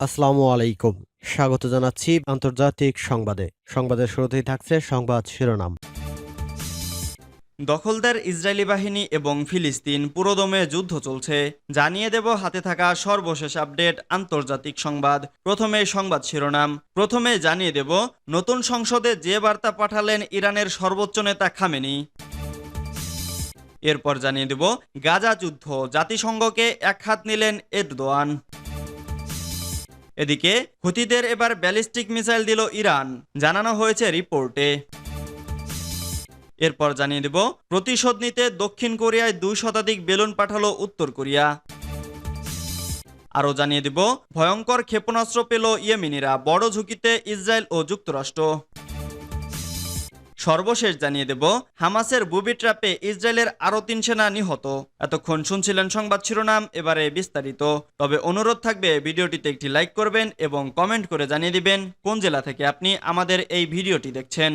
আসসালামু আলাইকুম। স্বাগত জানাচ্ছি আন্তর্জাতিক সংবাদে। সংবাদের শুরুতেই থাকছে সংবাদ শিরোনাম। দখলদার ইসরায়েলি বাহিনী এবং ফিলিস্তিন পুরোদমে যুদ্ধ চলছে। জানিয়ে দেব হাতে থাকা সর্বশেষ আপডেট আন্তর্জাতিক সংবাদ। প্রথমে সংবাদ শিরোনাম। প্রথমে জানিয়ে দেব, নতুন সংসদে যে বার্তা পাঠালেন ইরানের সর্বোচ্চ নেতা খামেনি। এরপর জানিয়ে দেব, গাজা যুদ্ধ। জাতিসংঘকে এক হাত নিলেন এরদোয়ান। এদিকে হুতিদের এবার ব্যালিস্টিক মিসাইল দিল ইরান, জানানো হয়েছে রিপোর্টে। এরপর জানিয়ে দেব, প্রতিশোধ নিতে দক্ষিণ কোরিয়ায় দুই শতাধিক বেলুন পাঠালো উত্তর কোরিয়া। আরও জানিয়ে দেব, ভয়ঙ্কর ক্ষেপণাস্ত্র পেল ইয়েমিনিরা, বড় ঝুঁকিতে ইসরায়েল ও যুক্তরাষ্ট্র। সর্বশেষ জানিয়ে দেব, হামাসের বুবি ট্র্যাপে ইসরায়েলের আরও তিন সেনা নিহত। এতক্ষণ শুনছিলেন সংবাদ শিরোনাম, এবারে বিস্তারিত। তবে অনুরোধ থাকবে, ভিডিওটিতে একটি লাইক করবেন এবং কমেন্ট করে জানিয়ে দিবেন কোন জেলা থেকে আপনি আমাদের এই ভিডিওটি দেখছেন।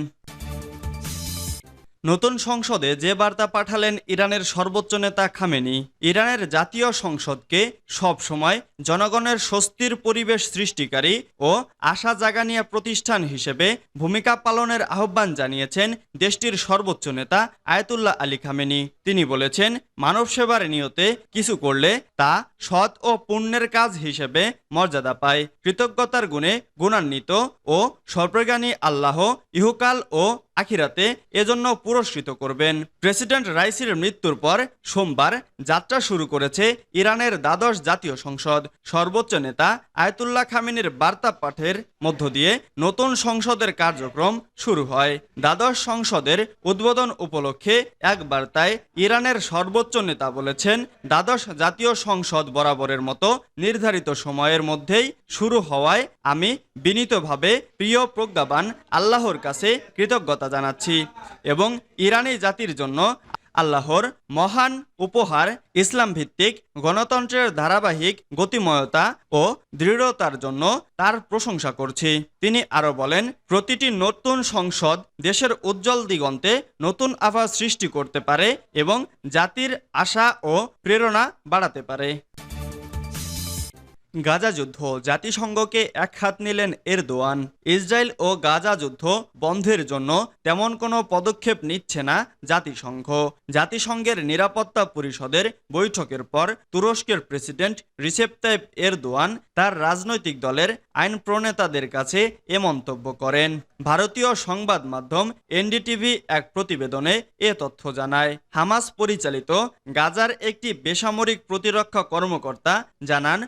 নতুন সংসদে যে বার্তা পাঠালেন ইরানের সর্বোচ্চ নেতা খামেনি। ইরানের জাতীয় সংসদকে সব সময় জনগণের স্বস্তির পরিবেশ সৃষ্টিকারী ও আশা জাগানিয়া প্রতিষ্ঠান হিসেবে ভূমিকা পালনের আহ্বান জানিয়েছেন দেশটির সর্বোচ্চ নেতা আয়তুল্লাহ আলী খামেনি। তিনি বলেছেন, মানব সেবার নিয়তে কিছু করলে তা সৎ ও পুণ্যের কাজ হিসেবে মর্যাদা পায়। কৃতজ্ঞতার গুণে গুণান্বিত ও সর্বজ্ঞানী আল্লাহ ইহুকাল ও আখিরাতে এজন্য পুরস্কৃত করবেন। প্রেসিডেন্ট রাইসির মৃত্যুর পর সোমবার যাত্রা শুরু করেছে ইরানের দ্বাদশ জাতীয় সংসদ। সর্বোচ্চ নেতা আয়তুল্লাহ খামিনের বার্তা পাঠের মধ্য দিয়ে নতুন সংসদের কার্যক্রম শুরু হয়। দ্বাদশ সংসদের উদ্বোধন উপলক্ষে এক বার্তায় ইরানের সর্বোচ্চ নেতা বলেছেন, দ্বাদশ জাতীয় সংসদ বরাবরের মতো নির্ধারিত সময়ের মধ্যেই শুরু হওয়ায় আমি বিনীতভাবে প্রিয় প্রজ্ঞাবান, আল্লাহর কাছে কৃতজ্ঞতা জানাচ্ছি। এবং ইরানি জাতির জন্য আল্লাহর মহান উপহার ইসলাম ভিত্তিক গণতন্ত্রের ধারাবাহিক গতিময়তা ও দৃঢ়তার জন্য তার প্রশংসা করছি। তিনি আরও বলেন, প্রতিটি নতুন সংসদ দেশের উজ্জ্বল দিগন্তে নতুন আভা সৃষ্টি করতে পারে এবং জাতির আশা ও প্রেরণা বাড়াতে পারে। গাজা যুদ্ধ, জাতিসংঘকে এক হাত নিলেন এরদোয়ান। ইসরায়েল ও গাজা যুদ্ধ বন্ধের জন্য তেমন কোনো পদক্ষেপ নিচ্ছে না জাতিসংঘ। জাতিসংঘের নিরাপত্তা পরিষদের বৈঠকের পর তুরস্কের প্রেসিডেন্ট রিসেপ এরদোয়ান তার রাজনৈতিক দলের আইন প্রণেতাদের কাছে এ মন্তব্য করেন। ভারতীয় সংবাদ মাধ্যম এনডিটিভি এক প্রতিবেদনে এ তথ্য জানায়, হামাস পরিচালিত গাজার একটি বেসামরিক প্রতিরক্ষা কর্মকর্তা জানান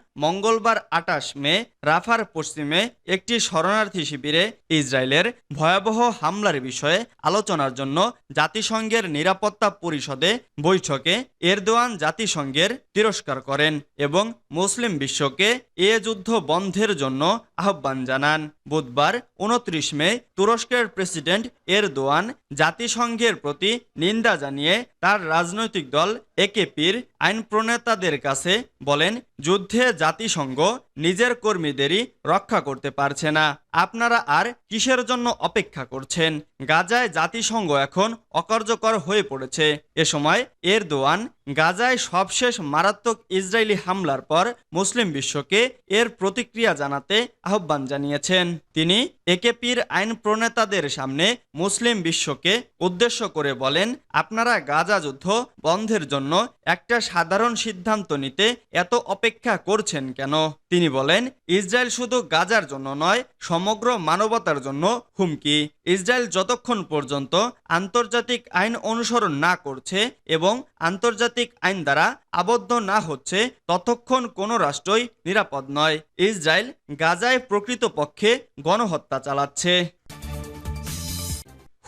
মঙ্গলবার আটাশ মে, রাফার পশ্চিমে একটি শরণার্থী শিবিরে ইসরায়েলের ভয়াবহ হামলার বিষয়ে আলোচনার জন্য জাতিসংঘের নিরাপত্তা পরিষদে বৈঠকে এরদোয়ান জাতিসংঘের তিরস্কার করেন এবং মুসলিম বিশ্বকে এ যুদ্ধ বন্ধের জন্য আহ্বান জানান। বুধবার উনত্রিশ মে, তুরস্কের প্রেসিডেন্ট এরদোয়ান জাতিসংঘের প্রতি নিন্দা জানিয়ে তার রাজনৈতিক দল একেপির আইন প্রণেতাদের কাছে বলেন যুদ্ধে জাতিসংঘ নিজের কর্মীদেরই রক্ষা করতে পারছে না। আপনারা আর কিসের জন্য অপেক্ষা করছেন? গাজায় জাতিসংঘ এখন অকার্যকর হয়ে পড়েছে। এ সময় এরদোয়ান গাজায় সবশেষ মারাত্মক ইসরায়েলি হামলার পর মুসলিম বিশ্বকে এর প্রতিক্রিয়া জানাতে আহ্বান জানিয়েছেন। তিনি একেপির আইন প্রণেতাদের সামনে মুসলিম বিশ্বকে উদ্দেশ্য করে বলেন, আপনারা গাজা যুদ্ধ বন্ধের জন্য একটা সাধারণ সিদ্ধান্ত নিতে এত অপেক্ষা করছেন কেন? তিনি বলেন, ইসরায়েল শুধু গাজার জন্য নয় সমগ্র মানবতার জন্য হুমকি। ইসরায়েল যতক্ষণ পর্যন্ত আন্তর্জাতিক আইন অনুসরণ না করছে এবং আন্তর্জাতিক আইন দ্বারা আবদ্ধ না হচ্ছে, ততক্ষণ কোনো রাষ্ট্রই নিরাপদ নয়। ইসরায়েল গাজায় প্রকৃতপক্ষে গণহত্যা চালাচ্ছে।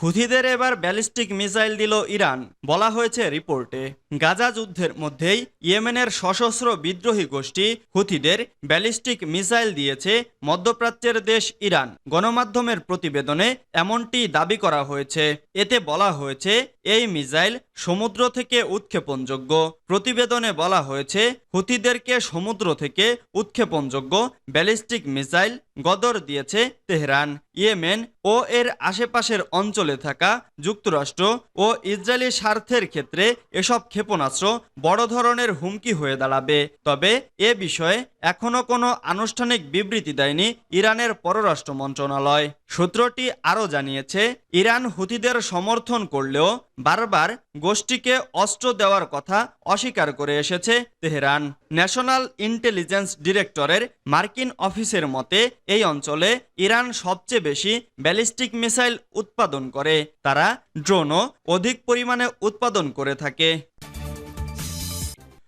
হুথিদের এবার ব্যালিস্টিক মিসাইল দিল ইরান, বলা হয়েছে রিপোর্টে। গাজা যুদ্ধের মধ্যেই ইয়েমেনের সশস্ত্র বিদ্রোহী গোষ্ঠী হুথিদের ব্যালিস্টিক মিসাইল দিয়েছে মধ্যপ্রাচ্যের দেশ ইরান। গণমাধ্যমের প্রতিবেদনে এমনটি দাবি করা হয়েছে। এতে বলা হয়েছে, এই মিসাইল সমুদ্র থেকে উৎক্ষেপণযোগ্য। প্রতিবেদনে বলা হয়েছে, হুতিদেরকে সমুদ্র থেকে উৎক্ষেপণযোগ্য ব্যালিস্টিক মিসাইল গদর দিয়েছে তেহরান, ইয়েমেন ও এর আশেপাশের অঞ্চলে থাকা যুক্তরাষ্ট্র ও ইসরায়েলি স্বার্থের ক্ষেত্রে এসব ক্ষেপণাস্ত্র বড় ধরনের হুমকি হয়ে দাঁড়াবে। তবে এ বিষয়ে এখনও কোনো আনুষ্ঠানিক বিবৃতি দেয়নি ইরানের পররাষ্ট্র মন্ত্রণালয়। সূত্রটি আরও জানিয়েছে, ইরান হুতিদের সমর্থন করলেও বারবার গোষ্ঠীকে অস্ত্র দেওয়ার কথা অস্বীকার করে এসেছে তেহরান। ন্যাশনাল ইন্টেলিজেন্স ডিরেক্টরের মার্কিন অফিসের মতে, এই অঞ্চলে ইরান সবচেয়ে বেশি ব্যালিস্টিক মিসাইল উৎপাদন করে। তারা ড্রোনও অধিক পরিমাণে উৎপাদন করে থাকে।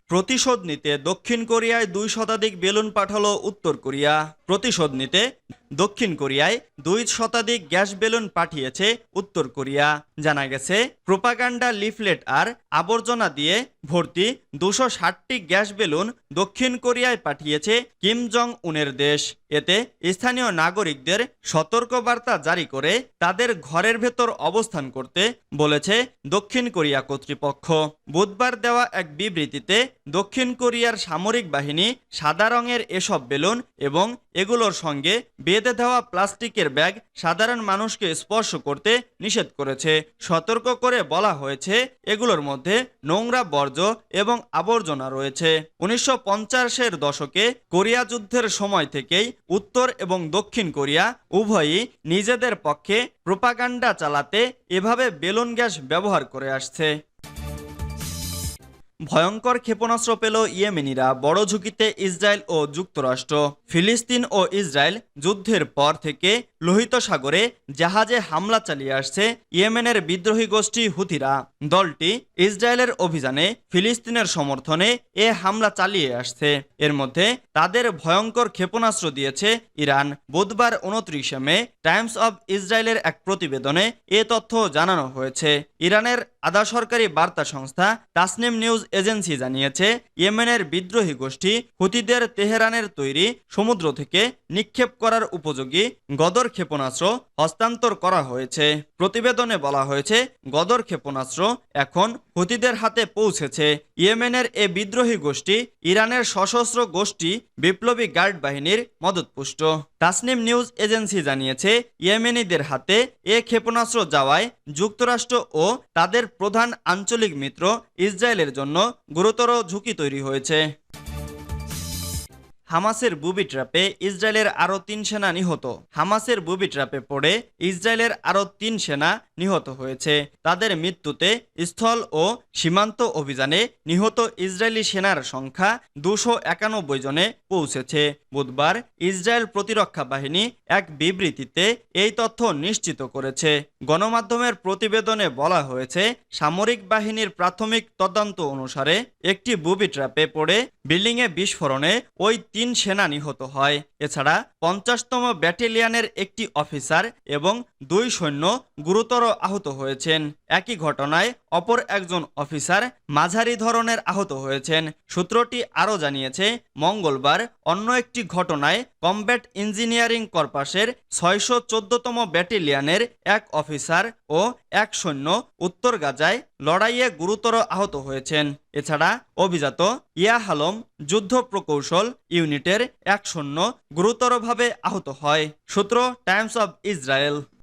প্রতিশোধ নিতে দক্ষিণ কোরিয়ায় দুই শতাধিক বেলুন পাঠালো উত্তর কোরিয়া। প্রতিশোধ নিতে দক্ষিণ কোরিয়ায় দুই শতাধিক গ্যাস বেলুন পাঠিয়েছে উত্তর কোরিয়া। জানা গেছে, প্রোপাগান্ডা লিফলেট আর আবর্জনা দিয়ে ভর্তি দুশো ষাটটি গ্যাস বেলুন দক্ষিণ কোরিয়ায় পাঠিয়েছে কিম জং উনের দেশ। এতে স্থানীয় নাগরিকদের সতর্কবার্তা জারি করে তাদের ঘরের ভেতর অবস্থান করতে বলেছে দক্ষিণ কোরিয়া কর্তৃপক্ষ। বুধবার দেওয়া এক বিবৃতিতে দক্ষিণ কোরিয়ার সামরিক বাহিনী সাদা রঙের এসব বেলুন এবং এগুলোর সঙ্গে বেঁধে দেওয়া প্লাস্টিকের ব্যাগ সাধারণ মানুষকে স্পর্শ করতে নিষেধ করেছে। সতর্ক করে বলা হয়েছে, এগুলোর মধ্যে নোংরা বর্জ্য এবং আবর্জনা রয়েছে। উনিশশো পঞ্চাশের দশকে কোরিয়া যুদ্ধের সময় থেকেই উত্তর এবং দক্ষিণ কোরিয়া উভয়ই নিজেদের পক্ষে প্রোপাগান্ডা চালাতে এভাবে বেলুন গ্যাস ব্যবহার করে আসছে। ভয়ঙ্কর ক্ষেপণাস্ত্র পেল ইয়েমেনিরা, বড় ঝুঁকিতে ইসরায়েল ও যুক্তরাষ্ট্র। ফিলিস্তিন ও ইসরায়েল যুদ্ধের পর থেকে লোহিত সাগরে জাহাজে হামলা চালিয়ে আসছে ইয়েমেনের বিদ্রোহী গোষ্ঠী হুতিরা দলটি ইসরায়েলের অভিযানে ফিলিস্তিনের সমর্থনে এ হামলা চালিয়ে আসছে। এর মধ্যে তাদের ভয়ঙ্কর ক্ষেপণাস্ত্র দিয়েছে ইরান। বুধবার উনত্রিশে মে টাইমস অব ইসরায়েলের এক প্রতিবেদনে এ তথ্য জানানো হয়েছে। ইরানের আধা সরকারি বার্তা সংস্থা তাসনিম নিউজ এজেন্সি জানিয়েছে, ইয়েমেনের বিদ্রোহী গোষ্ঠী হুতিদের তেহরানের তৈরি সমুদ্র থেকে নিক্ষেপ করার উপযোগী গদর ক্ষেপণাস্ত্র হস্তান্তর করা হয়েছে। প্রতিবেদনে বলা হয়েছে, গদর ক্ষেপণাস্ত্র এখন হুতিদের হাতে পৌঁছেছে। ইয়েমেনের এ বিদ্রোহী গোষ্ঠী ইরানের সশস্ত্র গোষ্ঠী বিপ্লবী গার্ড বাহিনীর মদতপুষ্ট। তাসনিম নিউজ এজেন্সি জানিয়েছে, ইয়েমেনিদের হাতে এ ক্ষেপণাস্ত্র যাওয়ায় যুক্তরাষ্ট্র ও তাদের প্রধান আঞ্চলিক মিত্র ইসরায়েলের জন্য গুরুতর ঝুঁকি তৈরি হয়েছে। হামাসের বুবি ট্র্যাপে ইসরায়েলের আরও তিন সেনা নিহত। হামাসের বুবি ট্র্যাপে পড়ে ইসরায়েলের আরও তিন সেনা নিহত হয়েছে। তাদের মৃত্যুতে স্থল ও সীমান্ত অভিযানে নিহত ইসরায়েলি সেনার সংখ্যা দুশো একানব্বই জনে পৌঁছেছে। বুধবার ইসরায়েল প্রতিরক্ষা বাহিনী এক বিবৃতিতে এই তথ্য নিশ্চিত করেছে। গণমাধ্যমের প্রতিবেদনে বলা হয়েছে, সামরিক বাহিনীর প্রাথমিক তদন্ত অনুসারে একটি বুবি ট্র্যাপে পড়ে বিল্ডিংয়ে বিস্ফোরণে ওই তিন সেনা নিহত হয়। এছাড়া পঞ্চাশতম ব্যাটেলিয়ানের একটি অফিসার এবং দুই সৈন্য গুরুতর আহত হয়েছেন। একই ঘটনায় অপর একজন অফিসার মাঝারি ধরনের আহত হয়েছেন। সূত্রটি আরও জানিয়েছে, মঙ্গলবার অন্য একটি ঘটনায় কমব্যাট ইঞ্জিনিয়ারিং কর্পাসের ছয়শো চোদ্দতম ব্যাটেলিয়ানের এক অফিসার ও এক সৈন্য উত্তর গাজায় লড়াইয়ে গুরুতর আহত হয়েছেন। এছাড়া অভিজাত ইয়াহালম যুদ্ধ প্রকৌশল ইউনিটের এক সৈন্য গুরুতরভাবে আহত হয়। সূত্র টাইমস অব ইসরায়েল।